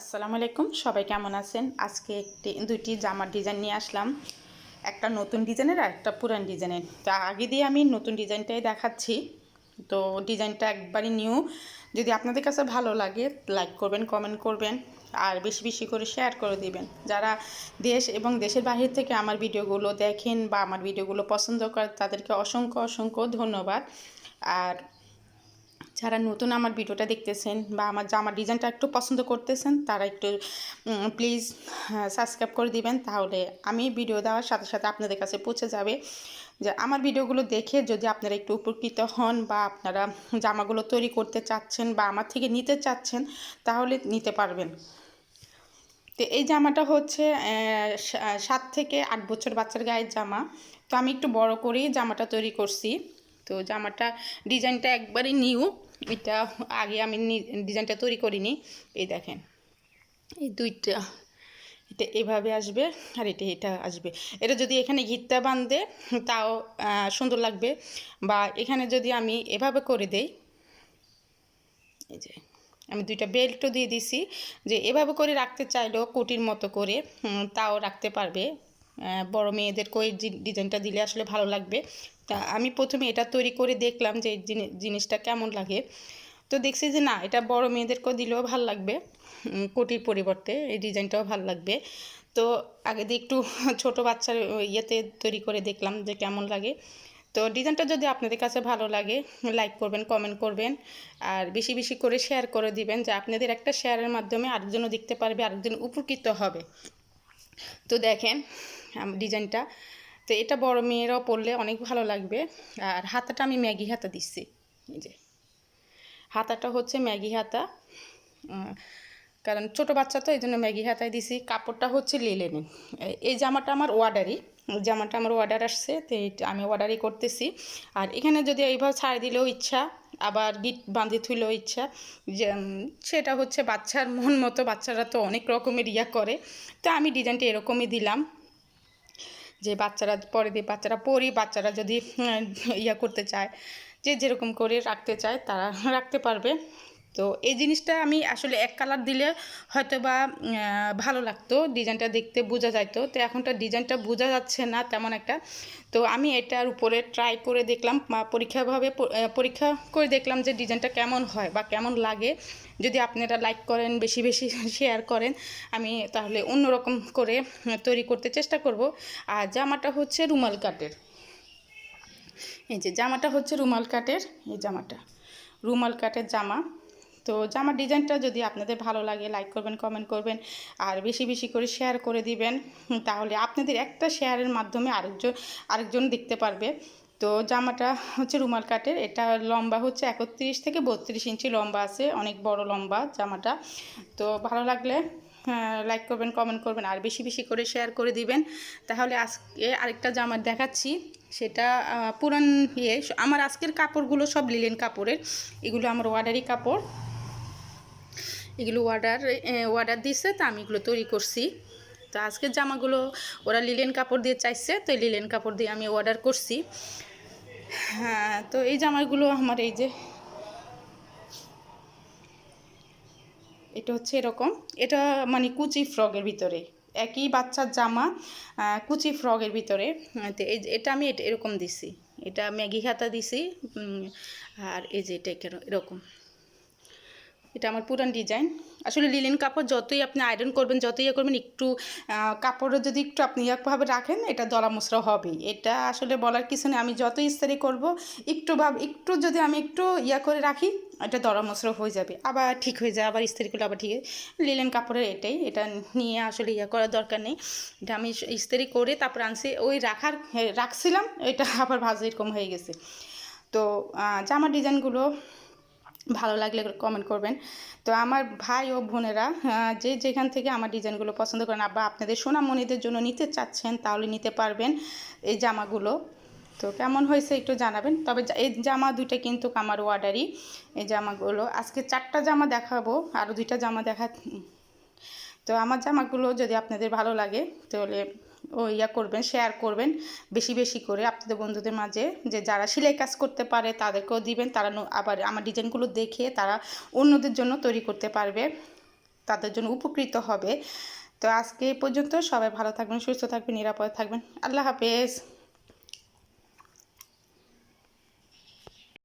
আসসালামু আলাইকুম, সবাই কেমন আছেন? আজকে একটি, দুইটি জামার ডিজাইন নিয়ে আসলাম। একটা নতুন ডিজাইনের আর একটা পুরান ডিজাইনের। তা আগে দিয়ে আমি নতুন ডিজাইনটাই দেখাচ্ছি। তো ডিজাইনটা একবারই নিউ। যদি আপনাদের কাছে ভালো লাগে, লাইক করবেন, কমেন্ট করবেন, আর বেশি বেশি করে শেয়ার করে দিবেন। যারা দেশ এবং দেশের বাহির থেকে আমার ভিডিওগুলো দেখেন বা আমার ভিডিওগুলো পছন্দ করেন, তাদেরকে অসংখ্য অসংখ্য ধন্যবাদ। আর যারা নতুন আমার ভিডিওটা দেখতেছেন বা আমার জামার ডিজাইনটা একটু পছন্দ করতেছেন, তারা একটু প্লিজ সাবস্ক্রাইব করে দিবেন, তাহলে আমি ভিডিও দেওয়ার সাথে সাথে আপনাদের কাছে পৌঁছে যাবে। যে আমার ভিডিওগুলো দেখে যদি আপনারা একটু উপকৃত হন বা আপনারা জামাগুলো তৈরি করতে চাচ্ছেন বা আমার থেকে নিতে চাচ্ছেন, তাহলে নিতে পারবেন। তো এই জামাটা হচ্ছে সাত থেকে আট বছর বাচ্চার গায়ের জামা। তো আমি একটু বড় করেই জামাটা তৈরি করছি। তো জামাটা ডিজাইনটা একবারই নিউ। এটা আগে আমি ডিজাইনটা তৈরি করিনি। এই দেখেন, এই দুইটা, এটা এভাবে আসবে আর এটা এটা আসবে। এটা যদি এখানে ঘিরটা বাঁধে, তাও সুন্দর লাগবে। বা এখানে যদি আমি এভাবে করে দেই, এই যে, আমি দুইটা বেল্টও দিয়ে দিছি যে এভাবে করে রাখতে চাইলেও কোটির মতো করে তাও রাখতে পারবে। বড় মেয়েদেরকে ওই ডিজাইনটা দিলে আসলে ভালো লাগবে। তা আমি প্রথমে এটা তৈরি করে দেখলাম যে জিনিসটা কেমন লাগে। তো দেখছি যে না, এটা বড় মেয়েদেরকেও দিলেও ভালো লাগবে। কোটির পরিবর্তে এই ডিজাইনটাও ভালো লাগবে। তো আগে দিয়ে একটু ছোট বাচ্চার ইয়েতে তৈরি করে দেখলাম যে কেমন লাগে। তো ডিজাইনটা যদি আপনাদের কাছে ভালো লাগে, লাইক করবেন, কমেন্ট করবেন। আর বেশি বেশি করে শেয়ার করে দিবেন যে আপনাদের একটা শেয়ারের মাধ্যমে আরেকজনও দেখতে পারবে, আরেকজন উপকৃত হবে। তো দেখেন ডিজাইনটা তো এটা বড় মেয়েরাও পরলে অনেক ভালো লাগবে। আর হাতাটা আমি ম্যাগি হাতা দিচ্ছি। এই যে। হাতাটা হচ্ছে ম্যাগি হাতা। কারণ ছোট বাচ্চা তো এই জন্য ম্যাগি হাতায় দিছি। কাপড়টা হচ্ছে লিলেনের এই- জামাটা আমার অর্ডারই জামাটা আমার অর্ডার আসছে, তো আমি অর্ডারই করতেছি। আর এখানে যদি এইভাবে ছাড় দিলেও ইচ্ছা, আবার গিট বাঁধে থুলেও ইচ্ছা সেটা হচ্ছে বাচ্চার মন মতো, বাচ্চারা তো অনেক রকমের ইয়া করে। তো আমি ডিজাইনটা এরকমই দিলাম। যে বাচ্চারা পরে দিয়ে বাচ্চারা পড়ি বাচ্চারা যদি ইয়া করতে চায়, যে যেরকম করে রাখতে চায়, তারা রাখতে পারবে। তো এই জিনিসটা আমি আসলে এক কালার দিলে হয়তো বা ভালো লাগতো। ডিজাইনটা দেখতে বোঝা যাইতো। তো এখনটা ডিজাইনটা বোঝা যাচ্ছে না তেমন একটা। তো আমি এটার উপরে ট্রাই করে দেখলাম পরীক্ষাভাবে পরীক্ষা করে দেখলাম যে ডিজাইনটা কেমন হয় বা কেমন লাগে। যদি আপনারা লাইক করেন, বেশি বেশি শেয়ার করেন, আমি তাহলে অন্যরকম করে তৈরি করতে চেষ্টা করব। আর জামাটা হচ্ছে রুমাল কাটের। এই যে জামাটা হচ্ছে রুমাল কাটের, এই জামাটা। রুমাল কাটের জামা। তো জামার ডিজাইনটা যদি আপনাদের ভালো লাগে লাইক করবেন কমেন্ট করবেন, আর বেশি বেশি করে শেয়ার করে দিবেন তাহলে আপনাদের একটা শেয়ারের মাধ্যমে আরেকজন আরেকজন দেখতে পারবে। তো জামাটা হচ্ছে রুমাল কাটের, এটা লম্বা হচ্ছে একত্রিশ থেকে বত্রিশ ইঞ্চি লম্বা আছে, অনেক বড় লম্বা জামাটা। তো ভালো লাগলে লাইক করবেন কমেন্ট করবেন, আর বেশি বেশি করে শেয়ার করে দিবেন। তাহলে আজকে আরেকটা জামা দেখাচ্ছি, সেটা পুরান ইয়ে আমার আজকের কাপড়গুলো সব লিলেন কাপড়ের, এগুলো আমার অর্ডারি কাপড়। এগুলো অর্ডার অর্ডার দিছে, তো আমি এগুলো তৈরি করছি। তো আজকের জামাগুলো ওরা লিলেন কাপড় দিয়ে চাইছে, তো লিলেন কাপড় দিয়ে আমি অর্ডার করছি। হ্যাঁ তো এই জামাগুলো আমার এই যে, এটা হচ্ছে এরকম। এটা মানে কুচি ফ্রকের ভিতরে, একই বাচ্চার জামা কুচি ফ্রকের ভিতরে। তো এই এটা আমি এরকম দিছি। এটা ম্যাগি হাতা দিছি আর এই যে এটা এরকম। এটা আমার পুরান ডিজাইন আসলে লিলেন কাপড় যতই আপনি আয়রন করবেন যতই ইয়ে করবেন একটু আহ, কাপড়ে যদি একটু আপনি ইয়াভাবে রাখেন এটা দলা মশরা হবে এটা আসলে বলার কিছু নেই। আমি যত ইস্তারি করব একটু ভাব একটু যদি আমি একটু ইয়া করে রাখি এটা দলা মশরা হয়ে যাবে। আবার ঠিক হয়ে যায় আবার ইস্তারি করলে আবার ঠিক লিলেন কাপড়ের এটাই। এটা নিয়ে আসলে ইয়া করার দরকার নেই। এটা আমি ইস্তারি করে তারপর আনছি। ওই রাখার হ্যাঁ, রাখছিলাম এটা আবার ভাজ এরকম হয়ে গেছে। তো জামার ডিজাইনগুলো ভালো লাগলে কমেন্ট করবেন। তো আমার ভাই ও বোনেরা যে যেখান থেকে আমার ডিজাইনগুলো পছন্দ করেন আবার আপনাদের সোনামণিদের জন্য নিতে চাচ্ছেন, তাহলে নিতে পারবেন এই জামাগুলো। তো কেমন হয়েছে একটু জানাবেন। তবে এই জামা দুইটা কিন্তু আমার অর্ডারই এই জামাগুলো। আজকে চারটা জামা দেখাবো আরও দুইটা জামা দেখা, তো আমার জামাগুলো যদি আপনাদের ভালো লাগে, তাহলে ইয়া করবেন শেয়ার করবেন বেশি বেশি করে আপনাদের বন্ধুদের মাঝে। যে যারা সেলাই কাজ করতে পারে তাদেরকেও দিবেন, তারা আবার আমার ডিজাইনগুলো দেখে তারা অন্যদের জন্য তৈরি করতে পারবে, তাদের জন্য উপকৃত হবে। তো আজকে এই পর্যন্ত সবাই ভালো থাকবেন, সুস্থ থাকবেন, নিরাপদে থাকবেন। আল্লাহ হাফেজ।